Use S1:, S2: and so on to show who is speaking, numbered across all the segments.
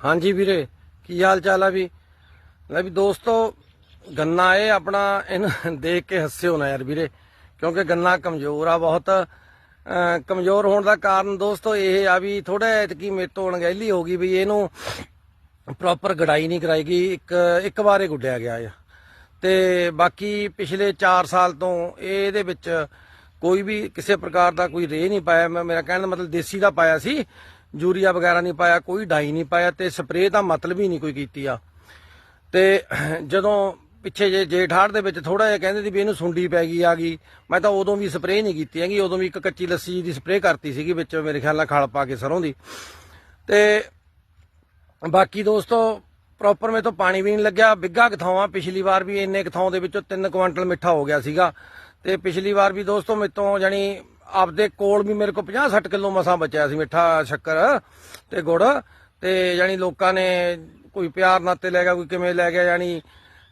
S1: ਹਾਂਜੀ ਵੀਰੇ, ਕੀ ਹਾਲ ਚਾਲ ਆ ਵੀ? ਲੈ ਵੀ ਦੋਸਤੋ, ਗੰਨਾ ਇਹ ਆਪਣਾ ਇਹਨੂੰ ਦੇਖ ਕੇ ਹੱਸਿਓ ਨਾ ਯਾਰ ਵੀਰੇ, ਕਿਉਂਕਿ ਗੰਨਾ ਕਮਜ਼ੋਰ ਆ ਬਹੁਤ। ਕਮਜ਼ੋਰ ਹੋਣ ਦਾ ਕਾਰਨ ਦੋਸਤੋ ਇਹ ਆ ਵੀ ਥੋੜਾ ਇਤਕੀ ਮੇਰੇ ਤੋਂ ਅਣਗਹਿਲੀ ਹੋ ਗਈ ਵੀ ਇਹਨੂੰ ਪ੍ਰੋਪਰ ਗੜਾਈ ਨਹੀਂ ਕਰਾਈ ਗਈ, ਇੱਕ ਇੱਕ ਵਾਰੇ ਗੁੱਡਿਆ ਗਿਆ ਆ। ਤੇ ਬਾਕੀ ਪਿਛਲੇ 4 ਸਾਲ ਤੋਂ ਇਹ ਇਹਦੇ ਵਿੱਚ ਕੋਈ ਵੀ ਕਿਸੇ ਪ੍ਰਕਾਰ ਦਾ ਕੋਈ ਰੇ ਨਹੀਂ ਪਾਇਆ, ਮੈਂ ਮੇਰਾ ਕਹਿਣ ਦਾ ਮਤਲਬ ਦੇਸੀ ਦਾ ਪਾਇਆ ਸੀ। ਯੂਰੀਆ ਵਗੈਰਾ ਨਹੀਂ ਪਾਇਆ, ਕੋਈ ਡਾਈ ਨਹੀਂ ਪਾਇਆ ਤੇ ਸਪਰੇਅ ਦਾ ਮਤਲਬ ਹੀ ਨਹੀਂ ਕੋਈ ਕੀਤੀ ਆ। ਤੇ ਜਦੋਂ ਪਿੱਛੇ ਜੇ ਜੇਠਾੜ ਦੇ ਵਿੱਚ ਥੋੜਾ ਜਿਹਾ ਕਹਿੰਦੇ ਸੀ ਵੀ ਇਹਨੂੰ ਸੁੰਡੀ ਪੈ ਗਈ ਆ ਗਈ, ਮੈਂ ਤਾਂ ਉਦੋਂ ਵੀ ਸਪਰੇਅ ਨਹੀਂ ਕੀਤੀ ਹੈਗੀ, ਉਦੋਂ ਵੀ ਇੱਕ ਕੱਚੀ ਲੱਸੀ ਦੀ ਸਪਰੇਅ ਕਰਤੀ ਸੀਗੀ ਵਿੱਚ, ਮੇਰੇ ਖਿਆਲ ਨਾਲ ਖਲ ਪਾ ਕੇ ਸਰੋਂ ਦੀ। ਤੇ ਬਾਕੀ ਦੋਸਤੋ ਪ੍ਰੋਪਰ ਮੇ ਤੋਂ ਪਾਣੀ ਵੀ ਨਹੀਂ ਲੱਗਿਆ ਬਿੱਗਾ ਕਥਾਵਾਂ ਪਿਛਲੀ ਵਾਰ ਵੀ ਇੰਨੇ ਕਥਾਂ ਦੇ ਵਿੱਚੋਂ 3 ਕੁਇੰਟਲ ਮਿੱਠਾ ਹੋ ਗਿਆ ਸੀਗਾ। ਤੇ ਪਿਛਲੀ ਵਾਰ ਵੀ ਦੋਸਤੋ ਮੇਰੇ ਤੋਂ ਜਾਨੀ ਆਪਦੇ ਕੋਲ ਵੀ ਮੇਰੇ ਕੋਲ 50 60 ਕਿਲੋ ਮਸਾਂ ਬਚਿਆ ਸੀ, ਮਿੱਠਾ, ਸ਼ੱਕਰ ਤੇ ਗੁੜ ਤੇ ਜਾਨੀ ਲੋਕਾਂ ਨੇ ਕੋਈ ਪਿਆਰ ਨਾਤੇ ਲੈ ਗਿਆ, ਕੋਈ ਕਿਵੇਂ ਲੈ ਗਿਆ ਜਾਨੀ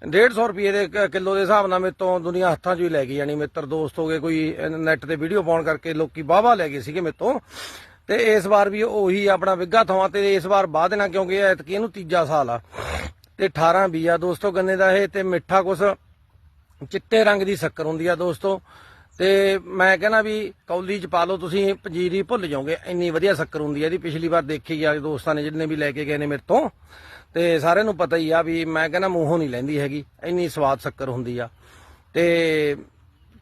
S1: 150 ਰੁਪਏ ਦੇ ਕਿਲੋ ਦੇ ਹਿਸਾਬ ਨਾਲ ਮੇਰੇ ਦੁਨੀਆ ਹੱਥਾਂ 'ਚ ਹੀ ਲੈ ਗਈ ਜਾਨੀ ਮਿੱਤਰ ਦੋਸਤ ਹੋ ਗਏ, ਕੋਈ ਨੈਟ ਤੇ ਵੀਡੀਓ ਪਾਉਣ ਕਰਕੇ ਲੋਕੀ ਵਾਹਵਾ ਲੈ ਗਏ ਸੀਗੇ ਮੇਰੇ ਤੇ ਇਸ ਵਾਰ ਵੀ ਉਹੀ ਆਪਣਾ ਵਿੱਗਾ ਥਾਵਾਂ ਤੇ ਇਸ ਵਾਰ ਬਾਹ ਦੇਣਾ ਕਿਉਂਕਿ ਐਤਕੀ ਇਹਨੂੰ ਤੀਜਾ ਸਾਲ ਆ ਤੇ 18 ਬੀਆ ਦੋਸਤੋ ਗੰਨੇ ਦਾ ਇਹ ਤੇ ਮਿੱਠਾ ਕੁਛ ਚਿੱਟੇ ਰੰਗ ਦੀ ਸ਼ੱਕਰ ਹੁੰਦੀ ਆ ਦੋਸਤੋ ਤੇ ਮੈਂ ਕਹਿੰਦਾ ਵੀ ਕੌਲੀ ਚ ਪਾ ਲਓ, ਤੁਸੀਂ ਪੰਜੀਰੀ ਭੁੱਲ ਜਾਓਗੇ। ਇੰਨੀ ਵਧੀਆ ਸ਼ੱਕਰ ਹੁੰਦੀ ਆ ਇਹਦੀ, ਪਿਛਲੀ ਵਾਰ ਦੇਖੀ ਆ ਦੋਸਤਾਂ ਨੇ ਜਿਹਨੇ ਵੀ ਲੈ ਕੇ ਗਏ ਨੇ ਮੇਰੇ ਤੋਂ। ਤੇ ਸਾਰਿਆਂ ਨੂੰ ਪਤਾ ਹੀ ਆ ਵੀ ਮੈਂ ਕਹਿੰਦਾ ਮੂੰਹੋਂ ਨਹੀਂ ਲੈਂਦੀ ਹੈਗੀ, ਇੰਨੀ ਸਵਾਦ ਸ਼ੱਕਰ ਹੁੰਦੀ ਆ। ਤੇ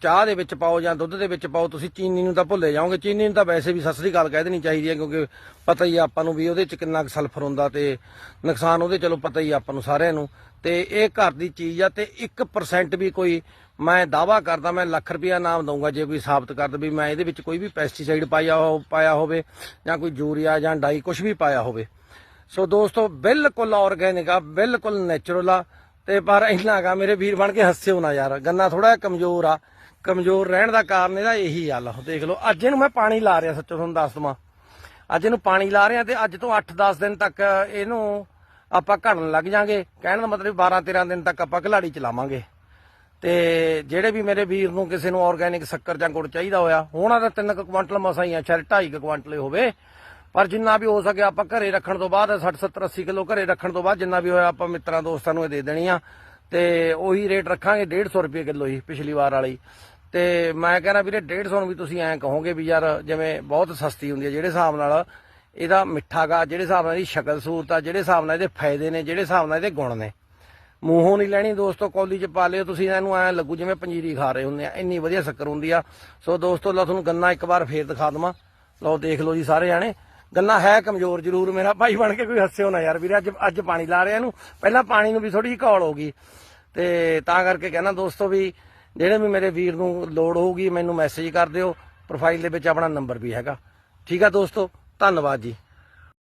S1: ਚਾਹ ਦੇ ਵਿੱਚ ਪਾਓ ਜਾਂ ਦੁੱਧ ਦੇ ਵਿੱਚ ਪਾਓ, ਤੁਸੀਂ ਚੀਨੀ ਨੂੰ ਤਾਂ ਭੁੱਲੇ ਜਾਓਗੇ। ਚੀਨੀ ਨੂੰ ਤਾਂ ਵੈਸੇ ਵੀ ਸਸਰੀ ਗੱਲ ਕਹਿ ਦੇਣੀ ਚਾਹੀਦੀ ਹੈ, ਕਿਉਂਕਿ ਪਤਾ ਹੀ ਆ ਆਪਾਂ ਨੂੰ ਵੀ ਉਹਦੇ ਚ ਕਿੰਨਾ ਕੁ ਸਲਫਰ ਹੁੰਦਾ ਤੇ ਨੁਕਸਾਨ ਉਹਦੇ, ਚਲੋ ਪਤਾ ਹੀ ਆਪਾਂ ਨੂੰ ਸਾਰਿਆਂ ਨੂੰ। ਤੇ ਇਹ ਘਰ ਦੀ ਚੀਜ਼ ਆ ਤੇ 1% ਵੀ ਕੋਈ ਮੈਂ ਦਾਵਾ ਕਰਦਾ, ਮੈਂ ਲੱਖ ਰੁਪਇਆ ਨਾਮ ਦਊਂਗਾ ਜੇ ਕੋਈ ਸਾਬਤ ਕਰ ਦੇ ਵੀ ਮੈਂ ਇਹਦੇ ਵਿੱਚ ਕੋਈ ਵੀ ਪੈਸਟੀਸਾਈਡ ਪਾਇਆ ਹੋ- ਪਾਇਆ ਹੋਵੇ ਜਾਂ ਕੋਈ ਯੂਰੀਆ ਜਾਂ ਡਾਈ ਕੁਝ ਵੀ ਪਾਇਆ ਹੋਵੇ। ਸੋ ਦੋਸਤੋ, ਬਿਲਕੁਲ ਆਰਗੈਨਿਕ ਆ, ਬਿਲਕੁਲ ਨੇਚਰਲ ਆ। ਤੇ ਪਰ ਇੰਨਾ ਹੈਗਾ ਮੇਰੇ ਵੀਰ ਬਣ ਕੇ ਹੱਸਿਓ ਨਾ ਯਾਰ, ਗੰਨਾ ਥੋੜਾ ਕਮਜ਼ੋਰ ਆ। ਕਮਜ਼ੋਰ ਰਹਿਣ ਦਾ ਕਾਰਨ ਇਹਦਾ ਇਹੀ ਆ। ਲਓ ਦੇਖ ਲਓ, ਅੱਜ ਇਹਨੂੰ ਮੈਂ ਪਾਣੀ ਲਾ ਰਿਹਾ, ਸੱਚੋ ਤੁਹਾਨੂੰ ਦੱਸ ਦਵਾਂ। ਅੱਜ ਇਹਨੂੰ ਪਾਣੀ ਲਾ ਰਿਹਾ ਤੇ ਅੱਜ ਤੋਂ 8-10 ਦਿਨ ਤੱਕ ਇਹਨੂੰ ਆਪਾਂ ਘੜਨ ਲੱਗ ਜਾਾਂਗੇ। ਕਹਿਣ ਦਾ ਮਤਲਬ 12-13 ਦਿਨ ਤੱਕ ਆਪਾਂ ਘਲਾੜੀ ਚਲਾਵਾਂਗੇ। ਤੇ ਜਿਹੜੇ ਵੀ ਮੇਰੇ ਵੀਰ ਨੂੰ ਕਿਸੇ ਨੂੰ ਆਰਗੈਨਿਕ ਸ਼ੱਕਰ ਜਾਂ ਗੁੜ ਚਾਹੀਦਾ ਹੋਇਆ ਹੋਣਾ ਤਾਂ 3 ਕੁਇੰਟਲ ਮਸਾਂ ਹੀ ਆ, ਚਾਹੇ 2.5 ਕੁਇੰਟਲ ਹੋਵੇ। ਪਰ ਜਿੰਨਾ ਵੀ ਹੋ ਸਕੇ ਆਪਾਂ ਘਰੇ ਰੱਖਣ ਤੋਂ ਬਾਅਦ 60 70 80 ਕਿਲੋ ਘਰੇ ਰੱਖਣ ਤੋਂ ਬਾਅਦ ਜਿੰਨਾ ਵੀ ਹੋਇਆ ਆਪਾਂ ਮਿੱਤਰਾਂ, ਦੋਸਤਾਂ ਨੂੰ ਇਹ ਦੇ ਦੇਣੀ ਆ। ਤੇ ਉਹੀ ਰੇਟ ਰੱਖਾਂਗੇ 150 ਰੁਪਏ ਕਿਲੋ ਹੀ, ਪਿਛਲੀ ਵਾਰ ਵਾਲੀ। ਤੇ ਮੈਂ ਕਹਿੰਦਾ ਵੀਰੇ 150 ਨੂੰ ਵੀ ਤੁਸੀਂ ਐਂ ਕਹੋਗੇ ਵੀ ਯਾਰ ਜਿਵੇਂ ਬਹੁਤ ਸਸਤੀ ਹੁੰਦੀ ਹੈ, ਜਿਹੜੇ ਹਿਸਾਬ ਨਾਲ ਇਹਦਾ ਮਿੱਠਾ ਗਾ, ਜਿਹੜੇ ਹਿਸਾਬ ਨਾਲ ਇਹਦੀ ਸ਼ਕਲ ਸੂਰਤ ਆ, ਜਿਹੜੇ ਹਿਸਾਬ ਨਾਲ ਇਹਦੇ ਫਾਇਦੇ ਨੇ, ਜਿਹੜੇ ਹਿਸਾਬ ਨਾਲ ਇਹਦੇ ਗੁਣ ਨੇ। ਮੂੰਹੋਂ ਨਹੀਂ ਲੈਣੀ ਦੋਸਤੋ, ਕੌਲੀ ਚ ਪਾ ਲਿਓ, ਤੁਸੀਂ ਇਹਨੂੰ ਐ ਲੱਗੂ ਜਿਵੇਂ ਪੰਜੀਰੀ ਖਾ ਰਹੇ ਹੁੰਦੇ ਆ, ਇੰਨੀ ਵਧੀਆ ਸ਼ੱਕਰ ਹੁੰਦੀ ਆ। ਸੋ ਦੋਸਤੋ ਲਓ ਤੁਹਾਨੂੰ ਗੰਨਾ ਇੱਕ ਵਾਰ ਫੇਰ ਦਿਖਾ ਦਵਾਂ। ਲਓ, ਦੇਖ ਲਓ ਜੀ ਸਾਰੇ ਜਾਣੇ। ਗੰਨਾ ਹੈ ਕਮਜ਼ੋਰ ਜ਼ਰੂਰ, ਮੇਰਾ ਭਾਈ ਬਣ ਕੇ ਕੋਈ ਹੱਸਿਓ ਨਾ ਯਾਰ ਵੀਰੇ, ਅੱਜ ਅੱਜ ਪਾਣੀ ਲਾ ਰਿਹਾ ਇਹਨੂੰ। ਪਹਿਲਾਂ ਪਾਣੀ ਨੂੰ ਵੀ ਥੋੜੀ ਜਿਹੀ ਘੋਲ ਹੋ ਗਈ। ਤੇ ਤਾਂ ਕਰਕੇ ਕਹਿੰਦਾ ਦੋਸਤੋ ਵੀ ਜਿਹੜੇ ਵੀ ਮੇਰੇ ਵੀਰ ਨੂੰ ਲੋੜ ਹੋਊਗੀ ਮੈਨੂੰ ਮੈਸੇਜ ਕਰ ਦਿਓ ਪ੍ਰੋਫਾਈਲ ਦੇ ਵਿੱਚ ਆਪਣਾ ਨੰਬਰ ਵੀ ਹੈਗਾ। ਠੀਕ ਆ ਦੋਸਤੋ, ਧੰਨਵਾਦ ਜੀ।